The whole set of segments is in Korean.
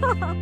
哈 哈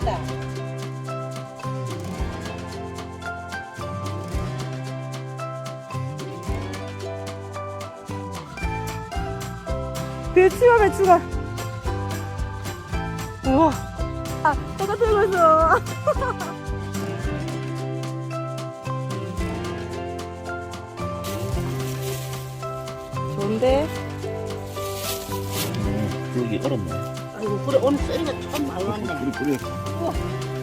맛있다. 배추가 배추가. 우와. 아, 똑같은 거죠. 좋은데? 음, 여기 얼었네. 그래 오늘 썰이가 참 많이 왔네. 뿌리 뿌리.